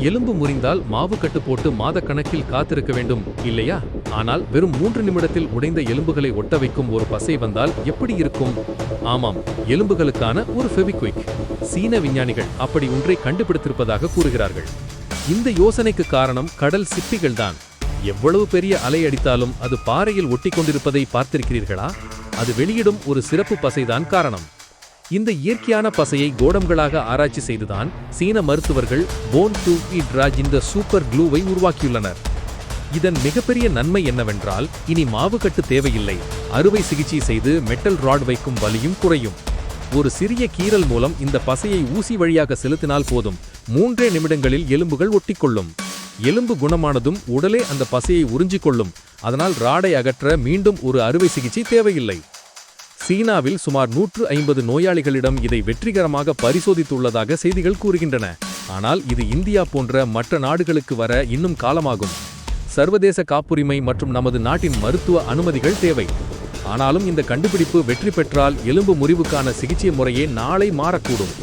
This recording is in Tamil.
எலும்பு முறிந்தால் மாவு கட்டு போட்டு மாத கணக்கில் காத்திருக்க வேண்டும் இல்லையா? ஆனால் வெறும் மூன்று நிமிடத்தில் உடைந்த எலும்புகளை ஒட்ட வைக்கும் ஒரு பசை வந்தால் எப்படி இருக்கும்? ஆமாம் எலும்புகளுக்கான ஒரு ஃபெவிக்விக் சீன விஞ்ஞானிகள் அப்படி ஒன்றை கண்டுபிடித்திருப்பதாக கூறுகிறார்கள். இந்த யோசனைக்கு காரணம் கடல் சிப்பிகள்தான். எவ்வளவு பெரிய அலை அடித்தாலும் அது பாறையில் ஒட்டி கொண்டிருப்பதை பார்த்திருக்கிறீர்களா? அது வெளியிடும் ஒரு சிறப்பு பசைதான் காரணம். இந்த இயற்கையான பசையை கோடம்களாக ஆராய்ச்சி செய்துதான் சீன மருத்துவர்கள் போன் டு இட்ராஜ் இந்த சூப்பர் க்ளூவை உருவாக்கியுள்ளனர். இதன் மிகப்பெரிய நன்மை என்னவென்றால் இனி மாவுக்கட்டு தேவையில்லை. அறுவை சிகிச்சை செய்து மெட்டல் ராட் வைக்கும் வலியும் குறையும். ஒரு சிறிய கீறல் மூலம் இந்த பசையை ஊசி வழியாக செலுத்தினால் போதும். மூன்றே நிமிடங்களில் எலும்புகள் ஒட்டிக்கொள்ளும். எலும்பு குணமானதும் உடலே அந்த பசையை உறிஞ்சிக்கொள்ளும். அதனால் ராடை அகற்ற மீண்டும் ஒரு அறுவை சிகிச்சை தேவையில்லை. சீனாவில் சுமார் நூற்று ஐம்பது நோயாளிகளிடம் இதை வெற்றிகரமாக பரிசோதித்துள்ளதாக செய்திகள் கூறுகின்றன. ஆனால் இது இந்தியா போன்ற மற்ற நாடுகளுக்கு வர இன்னும் காலமாகும். சர்வதேச காப்புரிமை மற்றும் நமது நாட்டின் மருத்துவ அனுமதிகள் தேவை. ஆனாலும் இந்த கண்டுபிடிப்பு வெற்றி பெற்றால் எலும்பு முறிவுக்கான சிகிச்சை முறையே நாளை மாறக்கூடும்.